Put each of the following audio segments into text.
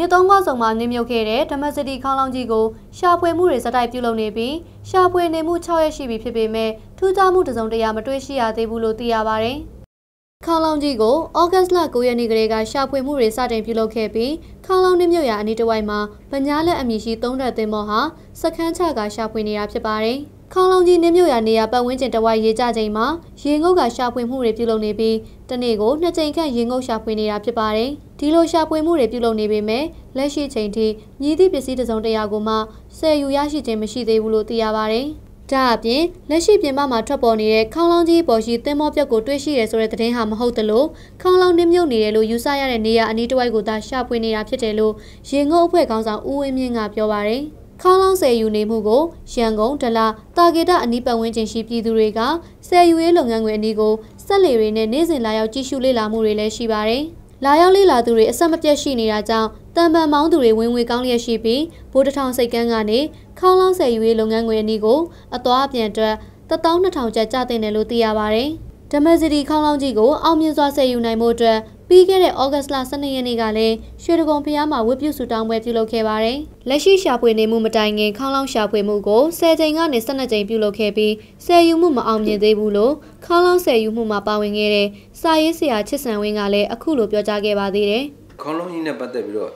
မြစ်သုံးခွဆုံမှာနင်းမြုပ်ခဲ့တဲ့ဓမ္မစတီခေါင်းလောင်းကြီးကိုရှာဖွေမှုတွေစတိုက်ပြုလုပ်နေပြီးရှာဖွေနေမှု6ရက်ရှိပြီဖြစ်ပေမဲ့ထူးခြားမှုတစုံတရာမတွေ့ရှိရသေးဘူးလို့သိရပါဗျ။ခေါင်းလောင်းကြီးကိုဩဂတ်စ်လ9ရက်နေ့ကလေးကရှာဖွေမှုတွေစတင်ပြုလုပ်ခဲ့ပြီးခေါင်းလောင်းနင်းမြုပ်ရာအနီးတစ်ဝိုက်မှာဗညာလက်အမည်ရှိသုံးရက်သင်းမော်ဟာစခန်းချကရှာဖွေနေတာဖြစ်ပါတယ်။ ခေါင်းလုံးကြီးနင်းမြုပ်ရာနေရာပတ်ဝန်းကျင်တစ်ဝိုက်ရေကြချိန်မှာရေငုတ်ကရှာဖွေမှုတွေပြုလုပ်နေပြီးတနေ့ကိုနှစ်ကြိမ်ခန့်ရေငုတ်ရှာဖွေနေတာဖြစ်ပါတယ်။ဒီလိုရှာဖွေမှုတွေပြုလုပ်နေပေမဲ့လက်ရှိချိန်ထိမြည်သည့်ပစ္စည်းတစ်စုံတရာကိုမှဆယ်ယူရရှိခြင်းမရှိသေးဘူးလို့သိရပါတယ်။ဒါအပြင်လက်ရှိပြင်ပမှာထွက်ပေါ်နေတဲ့ခေါင်းလောင်းကြီးပေါ်ရှိသင်းမောပြက်ကိုတွေ့ရှိရဆိုတဲ့သတင်းဟာမဟုတ်သလိုခေါင်းလောင်းနှမြုပ်နေတယ်လို့ယူဆရတဲ့နေရာအနီးတစ်ဝိုက်ကိုသာရှာဖွေနေတာဖြစ်တယ်လို့ရေငုတ်အဖွဲ့ခေါင်းဆောင်ဦးဝင်းမြင့်ကပြောပါတယ်။ ခေါင်းလောင်းဆယ်ယူနေမှုကိုရန်ကုန်ဒလာတာဂေတအနီးပတ်ဝန်းကျင်ရှိပြည်သူတွေကဆယ်ယူရေးလုပ်ငန်းခွင်အနီးကိုစက်လေတွေနဲ့နေ့စဉ်လာရောက်ကြည့်ရှုလေ့လာမှုတွေလည်းရှိပါတယ်။လာရောက်လေ့လာသူတွေအဆက်မပြတ်ရှိနေတာကြောင့်တံပံမောင်းသူတွေဝင်ငွေကောင်းလျက်ရှိပြီးဗိုလ်တထောင်စိတ်ကန်းကနေခေါင်းလောင်းဆယ်ယူရေးလုပ်ငန်းခွင်အနီးကိုအသွားအပြန်အတွက်12000ကျပ်ကျတင်တယ်လို့သိရပါဗျ။ဓမ္မစတီခေါင်းလောင်းကြီးကိုအောင်မြင်စွာဆယ်ယူနိုင်မှုအတွက် ပြီးခဲ့တဲ့ဩဂတ်လ12ရက်နေ့ကလည်းရွှေဒဂုံဖျားမှာဝတ်ပြုစုတောင်းပွဲပြုလုပ်ခဲ့ပါတယ်။လက်ရှိရှာဖွေနေမှုမတိုင်ခင်ခေါင်းလောင်းရှာဖွေမှုကို10ကြိမ်ကနေ12ကြိမ်ပြုလုပ်ခဲ့ပြီးဆယ်ယူမှုမအောင်မြင်သေးဘူးလို့ခေါင်းလောင်းဆယ်ယူမှုမှာပါဝင်ခဲ့တဲ့စာရေးဆရာချစ်စံဝင်းကလည်းအခုလိုပြောကြားခဲ့ပါသေးတယ်။ခေါင်းလုံးကြီးနဲ့ပတ်သက်ပြီးတော့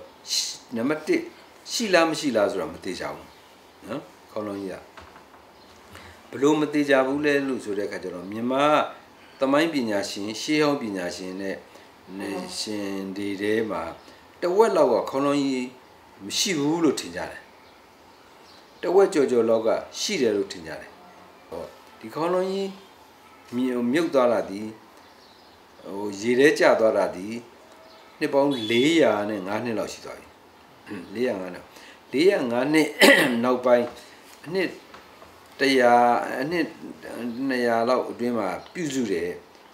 နံပါတ်1ရှိလားမရှိလားဆိုတာမသိကြဘူး။နော်ခေါင်းလုံးကြီးကဘလို့မသိကြဘူးလဲလို့ဆိုတဲ့အခါကျတော့မြန်မာသမိုင်းပညာရှင်ရှေးဟောင်းပညာရှင်နဲ့ နေရှင်ဒီထဲမှာတဝက်လောက်ကခေါင်းလုံးကြီးမရှိဘူးလို့ထင်ကြတယ်တဝက်ကြော်ကြော်လောက်ကရှိတယ်လို့ထင်ကြတယ်ဟောဒီခေါင်းလုံးကြီးမြုပ်သွားတာဒီဟိုရေထဲကျသွားတာဒီနှစ်ပေါင်း400နဲ့5နှစ်လောက်ရှိသွားပြီ405နှစ်405နှစ်နောက်ပိုင်းအနှစ်100အနှစ်200လောက်အတွင်းမှာပြုစုတယ်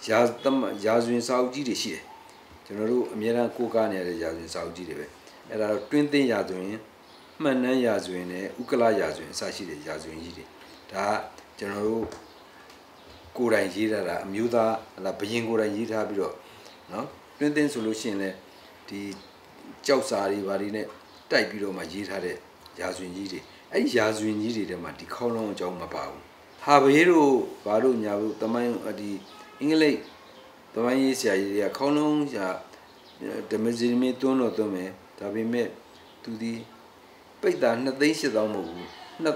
ရာရာဇဝင်စာအုပ်ကြီးတွေရှိတယ် ကျွန်တော်တို့အများအားကိုးကားနေရတဲ့ရာဇဝင်စာအုပ်ကြီးတွေပဲအဲ့ဒါတော့တွင်းသင်းရာဇဝင်မှန်နှန်းရာဇဝင်နဲ့ဥက္ကလရာဇဝင်အစရှိတဲ့ရာဇဝင်ကြီးတွေဒါကျွန်တော်တို့ကိုယ်တိုင်ရေးထားတာအမျိုးသားဟလာဘရင်ကိုယ်တိုင်ရေးထားပြီးတော့နော်တွင်းသင်းဆိုလို့ရှိရင်လည်းဒီကြောက်စာတွေဘာတွေနဲ့တိုက်ပြီးတော့မှရေးထားတဲ့ရာဇဝင်ကြီးတွေအဲ့ဒီရာဇဝင်ကြီးတွေထဲမှာဒီခေါလုံးအကြောင်းမပါဘူးဟာဘေးတို့ဘာလို့ညာဘူးတမိုင်းဒီအင်္ဂလိပ် သမိုင်းရေးဆရာကြီးတွေကခေါင်းလုံးဆရာဓမ္မစီမင်းတွန်းတော့တွန်းမယ်ဒါပေမဲ့သူဒီပိတ်တာ2သိန်း8000မဟုတ်ဘူး2000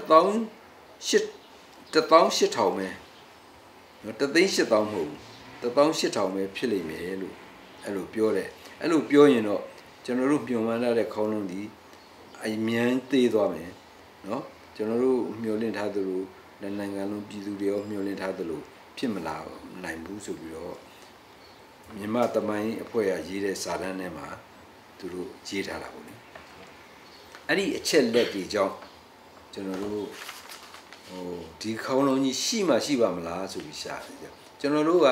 18000ပဲနော်3သိန်း8000မဟုတ်ဘူး18000ပဲဖြစ်လိမ့်မယ်လို့အဲ့လိုပြောတယ်အဲ့လိုပြောရင်တော့ကျွန်တော်တို့ညွှန်မှန်းထားတဲ့ခေါင်းလုံးဒီအမြန်သေးသွားမယ်နော်ကျွန်တော်တို့မျှော်လင့်ထားသလိုနိုင်ငံလုံးပြည်သူတွေရောမျှော်လင့်ထားသလိုဖြစ်မလာနိုင်ဘူးဆိုပြီးတော့ မြမတမိုင်းအဖွဲ့ကရေးတဲ့စာတမ်းထဲမှာသူတို့ရေးထားတာပေါ့လေအဲ့ဒီအချက်လက်တွေကြောင့်ကျွန်တော်တို့ဟိုဒီခေါင်းလုံးကြီးရှိမှရှိပါမလားဆိုပြီးရှာတယ်ကျွန်တော်တို့က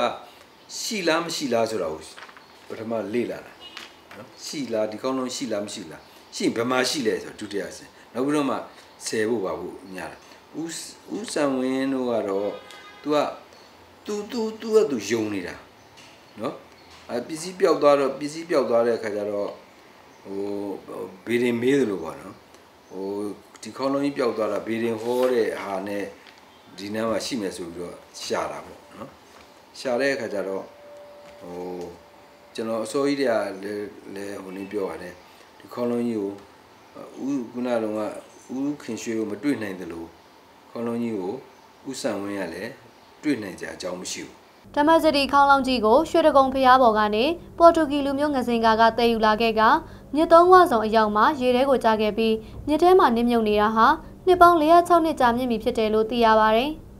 ရှိလားမရှိလားဆိုတာကိုပထမလေ့လာတာနော်ရှိလားဒီခေါင်းလုံးရှိလားမရှိလားရှိဘယ်မှာရှိလဲဆိုဒုတိယဆင်နောက်ပြီးတော့မှဆယ်ဖို့ပါဖို့ညာတာဦးဦးဆံဝင်းတို့ကတော့ तू က तू तू तू က तू ယုံနေတာ နော်အဲပစ္စည်းပျောက်သွားတော့ပစ္စည်းပျောက်သွားတဲ့အခါကျတော့ဟိုဘေရင်မေးတယ်လို့ပေါ့နော်ဟိုဒီခေါလုံးကြီးပျောက်သွားတာဘေရင်ဟောတဲ့ဟာနဲ့ဒီနားမှာရှိမယ်ဆိုပြီးတော့ရှာတာပေါ့နော်ရှာတဲ့အခါကျတော့ဟိုကျွန်တော်အစိုးရတွေကလည်းလည်းဟိုနေပြောရတယ်ဒီခေါလုံးကြီးကိုဦးခုနလုံးကဦးခင်ရွှေကိုမတွေ့နိုင်တယ်လို့ခေါလုံးကြီးကိုဦးဆန်ဝင်းကလည်းတွေ့နိုင်ကြအကြောင်းမရှိဘူး ဓမ္မစတီခေါင်းလောင်းကြီးကိုရွှေတကုံဖျားပေါ်ကနေပေါ်တူဂီလူမျိုးငစင်ကာကတည်ယူလာခဲ့ကမြစ်သုံးဝဆောင်အရောက်မှာရေထဲကိုကြားခဲ့ပြီးမြစ်ထဲမှာနစ်မြုပ်နေတာဟာနှစ်ပေါင်း406နှစ်ကြာမြင့်ပြီဖြစ်တယ်လို့သိရပါဗျ။